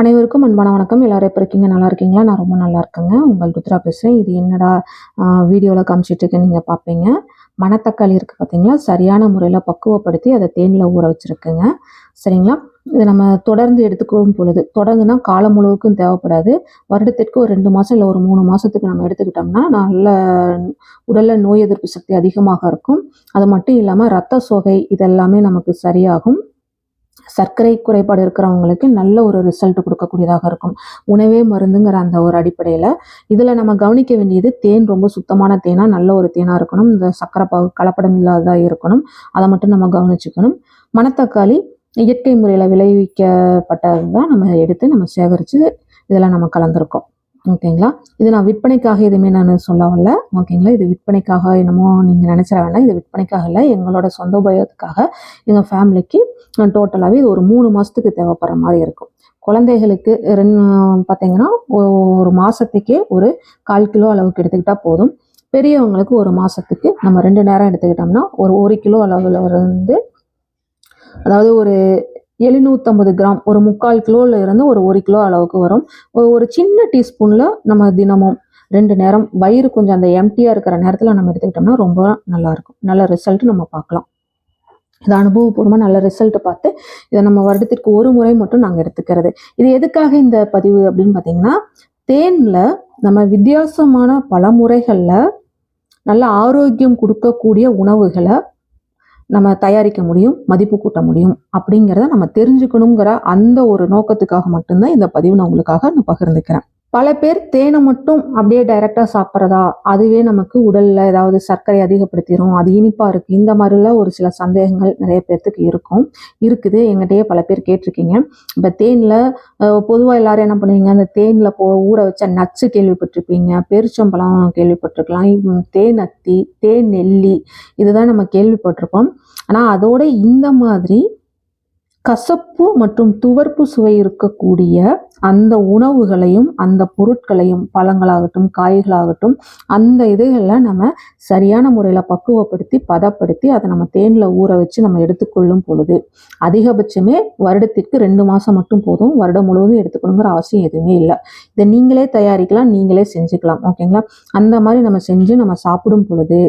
அனைவருக்கும் அன்பான வணக்கம். எல்லாரும் எப்போ இருக்கீங்க? நல்லா இருக்கீங்களா? நான் ரொம்ப நல்லா இருக்கேங்க. உங்கள் ருத்ரா பேசுகிறேன் இது என்னடா வீடியோவில் காமிச்சிட்டு இருக்கேன்னு நீங்கள் பார்ப்பீங்க மணத்தக்காளி இருக்குது பார்த்தீங்களா சரியான முறையில் பக்குவப்படுத்தி அதை தேனில் ஊற வச்சுருக்குங்க. சரிங்களா? இதை நம்ம தொடர்ந்து எடுத்துக்கும் பொழுது தொடர்ந்துனா காலம் முழுவதுக்கும் தேவைப்படாது. வருடத்திற்கு ஒரு ரெண்டு மாதம் இல்லை ஒரு மூணு மாதத்துக்கு நம்ம எடுத்துக்கிட்டோம்னா நல்ல உடலில் நோய் எதிர்ப்பு சக்தி அதிகமாக இருக்கும். அது மட்டும் இல்லாமல் ரத்த சோகை இதெல்லாமே நமக்கு சரியாகும். சர்க்கரை குறைபாடு இருக்கிறவங்களுக்கு நல்ல ஒரு ரிசல்ட் கொடுக்கக்கூடியதாக இருக்கும். உணவே மருந்துங்கிற அந்த ஒரு அடிப்படையில் இதில் நம்ம கவனிக்க வேண்டியது தேன் ரொம்ப சுத்தமான தேனாக நல்ல ஒரு தேனாக இருக்கணும். இந்த சர்க்கரை பாகு கலப்படம் இல்லாததாக இருக்கணும். அதை மட்டும் நம்ம கவனிச்சுக்கணும். மணத்தக்காளி இயற்கை முறையில் விளைவிக்கப்பட்டது தான் நம்ம எடுத்து நம்ம சேகரித்து இதில் நம்ம கலந்துருக்கோம். ஓகேங்களா இது நான் விற்பனைக்காக எதுவுமே நான் சொல்ல வரல. ஓகேங்களா இது விற்பனைக்காக என்னமோ நீங்கள் நினச்சிட வேண்டாம். இது விற்பனைக்காக இல்லை எங்களோட சொந்த உபயோகத்துக்காக எங்கள் ஃபேமிலிக்கு டோட்டலாகவே இது ஒரு மூணு மாதத்துக்கு தேவைப்படுற மாதிரி இருக்கும். குழந்தைகளுக்கு ரெண்டு பார்த்தீங்கன்னா ஒரு மாதத்துக்கே ஒரு கால் கிலோ அளவுக்கு எடுத்துக்கிட்டால் போதும். பெரியவங்களுக்கு ஒரு மாதத்துக்கு நம்ம ரெண்டு நேரம் எடுத்துக்கிட்டோம்னா ஒரு ஒரு கிலோ அளவில் இருந்து அதாவது ஒரு எழுநூற்றம்பது கிராம் ஒரு முக்கால் கிலோவில் இருந்து ஒரு ஒரு கிலோ அளவுக்கு வரும். ஒரு சின்ன டீஸ்பூனில் நம்ம தினமும் ரெண்டு நேரம் வயிறு கொஞ்சம் அந்த எம்டியாக இருக்கிற நேரத்தில் நம்ம எடுத்துக்கிட்டோம்னா ரொம்ப நல்லாயிருக்கும் நல்ல ரிசல்ட் நம்ம பார்க்கலாம். இது அனுபவபூர்வமாக நல்ல ரிசல்ட்டை பார்த்து இதை நம்ம வருடத்திற்கு ஒரு முறை மட்டும் நாங்கள் எடுத்துக்கிறது. இது எதுக்காக இந்த பதிவு அப்படின்னு பார்த்தீங்கன்னா தேனில் நம்ம வித்தியாசமான பல முறைகளில் நல்ல ஆரோக்கியம் கொடுக்கக்கூடிய உணவுகளை நம்ம தயாரிக்க முடியும் மதிப்பு கூட்ட முடியும் அப்படிங்கிறத நம்ம தெரிஞ்சுக்கணுங்கிற அந்த ஒரு நோக்கத்துக்காக மட்டும்தான் இந்த பதிவு நான் உங்களுக்காக நான் பகிர்ந்துக்கிறேன். பல பேர் தேனை மட்டும் அப்படியே டைரக்டா சாப்பிட்றதா? அதுவே நமக்கு உடல்ல ஏதாவது சர்க்கரை அதிகப்படுத்திடும் அது இனிப்பா இருக்கு இந்த மாதிரிலாம் ஒரு சில சந்தேகங்கள் நிறைய பேர்த்துக்கு இருக்கும். இருக்குது. எங்கிட்டயே பல பேர் கேட்டிருக்கீங்க. இப்போ தேன்ல பொதுவாக எல்லாரும் என்ன பண்ணுவீங்க? அந்த தேன்ல போ ஊற வச்ச நச்சு கேள்விப்பட்டிருப்பீங்க பெருச்சம்பழம் கேள்விப்பட்டிருக்கலாம் தேன் அத்தி தேன் நெல்லி இதுதான் நம்ம கேள்விப்பட்டிருப்போம். ஆனால் அதோட இந்த மாதிரி கசப்பு மற்றும் துவர்ப்பு சுவை இருக்கக்கூடிய அந்த உணவுகளையும் அந்த பொருட்களையும் பழங்களாகட்டும் காய்களாகட்டும் அந்த இதுகளில் நம்ம சரியான முறையில் பக்குவப்படுத்தி பதப்படுத்தி அதை நம்ம தேனில் ஊற வச்சு நம்ம எடுத்துக்கொள்ளும் பொழுது அதிகபட்சமே வருடத்திற்கு ரெண்டு மாதம் மட்டும் போதும். வருடம் முழுவதும் எடுத்துக்கணுங்கிற அவசியம் எதுவுமே இல்லை. இதை நீங்களே தயாரிக்கலாம் நீங்களே செஞ்சுக்கலாம். ஓகேங்களா? அந்த மாதிரி நம்ம செஞ்சு நம்ம சாப்பிடும் பொழுது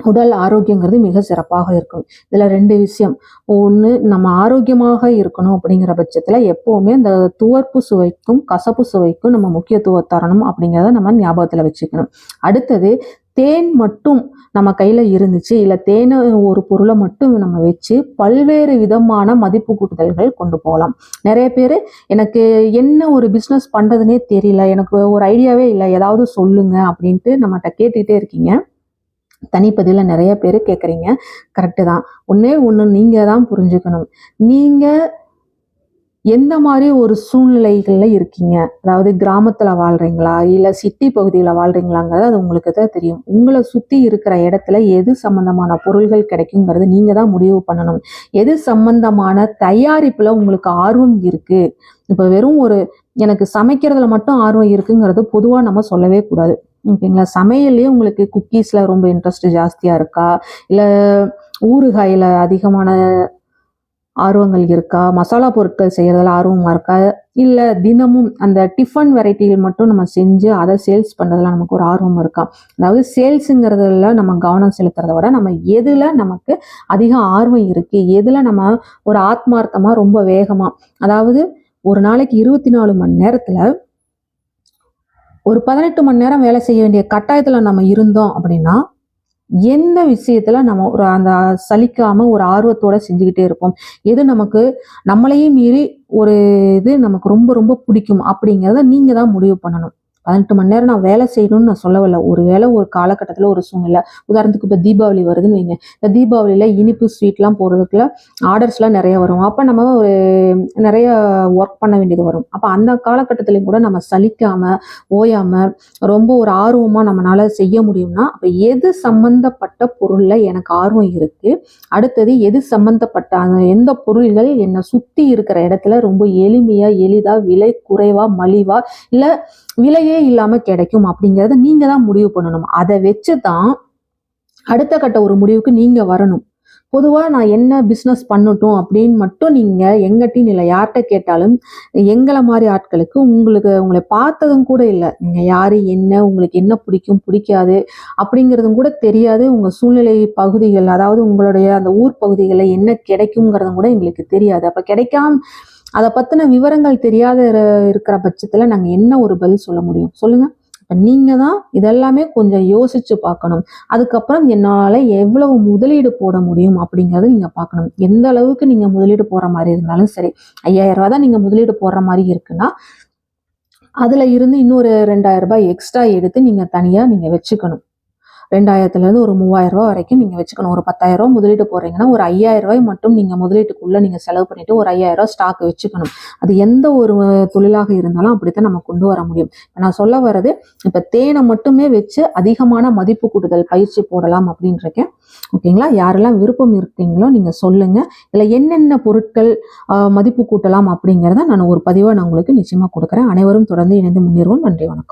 உடல் ஆரோக்கியங்கிறது மிக சிறப்பாக இருக்கும். இதில் ரெண்டு விஷயம். ஒன்று நம்ம ஆரோக்கியமாக இருக்கணும் அப்படிங்கிற பட்சத்தில் எப்போவுமே இந்த துவர்ப்பு சுவைக்கும் கசப்பு சுவைக்கும் நம்ம முக்கியத்துவம் தரணும் அப்படிங்கிறத நம்ம ஞாபகத்தில் வச்சுக்கணும். அடுத்தது தேன் மட்டும் நம்ம கையில் இருந்துச்சு இல்லை தேனை ஒரு பொருளை மட்டும் நம்ம வச்சு பல்வேறு விதமான மதிப்பு கூட்டுதல்கள் கொண்டு போகலாம். நிறைய பேர் எனக்கு என்ன ஒரு பிஸ்னஸ் பண்ணுறதுனே தெரியல எனக்கு ஒரு ஐடியாவே இல்லை ஏதாவது சொல்லுங்க அப்படின்ட்டு நம்மகிட்ட கேட்டுக்கிட்டே இருக்கீங்க. தனிப்பதிவில் நிறைய பேர் கேட்குறீங்க கரெக்டு தான். ஒன்றே ஒன்று நீங்கள் தான் புரிஞ்சுக்கணும். நீங்கள் எந்த மாதிரி ஒரு சூழ்நிலைகளில் இருக்கீங்க? அதாவது கிராமத்தில் வாழ்கிறீங்களா இல்லை சிட்டி பகுதியில் வாழ்கிறீங்களாங்கிறது அது உங்களுக்கு தான் தெரியும். உங்களை சுற்றி இருக்கிற இடத்துல எது சம்மந்தமான பொருள்கள் கிடைக்குங்கிறது நீங்கள் தான் முடிவு பண்ணணும். எது சம்மந்தமான தயாரிப்பில் உங்களுக்கு ஆர்வம் இருக்குது இப்போ வெறும் ஒரு எனக்கு சமைக்கிறதுல மட்டும் ஆர்வம் இருக்குங்கிறது பொதுவாக நம்ம சொல்லவே கூடாது. ஓகேங்களா? சமையல்லையே உங்களுக்கு குக்கீஸில் ரொம்ப இன்ட்ரெஸ்ட் ஜாஸ்தியாக இருக்கா? இல்லை ஊறுகாயில் அதிகமான ஆர்வங்கள் இருக்கா? மசாலா பொருட்கள் செய்கிறதுல ஆர்வமாக இருக்கா? இல்லை தினமும் அந்த டிஃபன் வெரைட்டிகள் மட்டும் நம்ம செஞ்சு அதை சேல்ஸ் பண்ணுறதுல நமக்கு ஒரு ஆர்வம் இருக்கா? அதாவது சேல்ஸுங்கிறதுல நம்ம கவனம் செலுத்துறத விட நம்ம எதில் நமக்கு அதிக ஆர்வம் இருக்குது எதில் நம்ம ஒரு ஆத்மார்த்தமாக ரொம்ப வேகமாக அதாவது ஒரு நாளைக்கு இருபத்தி நாலு மணி நேரத்தில் ஒரு பதினெட்டு மணி நேரம் வேலை செய்ய வேண்டிய கட்டாயத்தில் நம்ம இருந்தோம் அப்படின்னா எந்த விஷயத்துல நம்ம ஒரு அந்த சலிக்காம ஒரு ஆர்வத்தோட செஞ்சுக்கிட்டே இருப்போம். எது நமக்கு நம்மளையும் மீறி ஒரு இது நமக்கு ரொம்ப ரொம்ப பிடிக்கும் அப்படிங்கிறத நீங்க தான் முடிவு பண்ணணும். பதினெட்டு மணி நேரம் நான் வேலை செய்யணும்னு நான் சொல்லவில்லை. ஒரு வேலை ஒரு காலகட்டத்தில் ஒரு சூழ்நிலை. உதாரணத்துக்கு இப்போ தீபாவளி வருதுன்னு வைங்க. இந்த தீபாவளியில் இனிப்பு ஸ்வீட்லாம் போடுறதுக்குள்ள ஆர்டர்ஸ்லாம் நிறைய வரும். அப்போ நம்ம ஒரு நிறைய ஒர்க் பண்ண வேண்டியது வரும். அப்போ அந்த காலகட்டத்திலையும் கூட நம்ம சலிக்காமல் ஓயாமல் ரொம்ப ஒரு ஆர்வமாக நம்மளால் செய்ய முடியும்னா அப்போ எது சம்மந்தப்பட்ட பொருளில் எனக்கு ஆர்வம் இருக்குது அடுத்தது எது சம்மந்தப்பட்ட அந்த எந்த பொருள்கள் என்னை சுற்றி இருக்கிற இடத்துல ரொம்ப எளிமையாக எளிதாக விலை குறைவாக மலிவாக இல்லை விலையே இல்லாமல் கிடைக்கும் அப்படிங்கிறத நீங்கள் தான் முடிவு பண்ணணும். அதை வச்சு தான் அடுத்த கட்ட ஒரு முடிவுக்கு நீங்கள் வரணும். பொதுவாக நான் என்ன பிஸ்னஸ் பண்ணட்டும் அப்படின்னு மட்டும் நீங்கள் எங்கிட்டையும் இல்லை யார்கிட்ட கேட்டாலும் எங்களை மாதிரி ஆட்களுக்கு உங்களுக்கு உங்களை பார்த்ததும் கூட இல்லை. நீங்கள் யார் என்ன உங்களுக்கு என்ன பிடிக்கும் பிடிக்காது அப்படிங்கிறதும் கூட தெரியாது. உங்கள் சூழ்நிலை பகுதிகள் அதாவது உங்களுடைய அந்த ஊர் பகுதிகளில் என்ன கிடைக்குங்கிறதும் கூட எங்களுக்கு தெரியாது. அப்போ கிடைக்காம அதை பற்றின விவரங்கள் தெரியாத இருக்கிற பட்சத்தில் நாங்கள் என்ன ஒரு பதில் சொல்ல முடியும்? சொல்லுங்கள் இப்போ நீங்கள் தான் இதெல்லாமே கொஞ்சம் யோசிச்சு பார்க்கணும். அதுக்கப்புறம் என்னால் எவ்வளவு முதலீடு போட முடியும் அப்படிங்கிறத நீங்கள் பார்க்கணும். எந்த அளவுக்கு நீங்கள் முதலீடு போடுற மாதிரி இருந்தாலும் சரி. ஐயாயிரம் ரூபா தான் நீங்கள் முதலீடு போடுற மாதிரி இருக்குன்னா அதில் இருந்து இன்னொரு ரெண்டாயிரம் ரூபாய் எக்ஸ்ட்ரா எடுத்து நீங்கள் தனியாக நீங்கள் வச்சுக்கணும். ரெண்டாயிரத்துலேருந்து ஒரு மூவாயிரரூவா வரைக்கும் நீங்கள் வச்சுக்கணும். ஒரு பத்தாயிரரூவா முதலீட்டு முதலீடு போடுறீங்கன்னா ஒரு ஐயாயிரம் ரூபாய் மட்டும் நீங்கள் முதலீட்டுக்குள்ளே நீங்கள் செலவு பண்ணிவிட்டு ஒரு ஐயாயிரம் ரூபாய் ஸ்டாக் வச்சுக்கணும். அது எந்த ஒரு தொழிலாக இருந்தாலும் அப்படித்தான் நம்ம கொண்டு வர முடியும். நான் சொல்ல வர்றது இப்போ தேனை மட்டுமே வச்சு அதிகமான மதிப்பு கூட்டுதல் பயிற்சி போடலாம் அப்படின்றிருக்கேன். ஓகேங்களா? யாரெல்லாம் விருப்பம் இருக்கீங்களோ நீங்கள் சொல்லுங்கள் இல்லை என்னென்ன பொருட்கள் மதிப்பு கூட்டலாம் அப்படிங்கிறத நான் ஒரு பதிவாக நான் உங்களுக்கு நிச்சயமாக கொடுக்குறேன். அனைவரும் தொடர்ந்து இணைந்து முன்னேறுவோம். நன்றி வணக்கம்.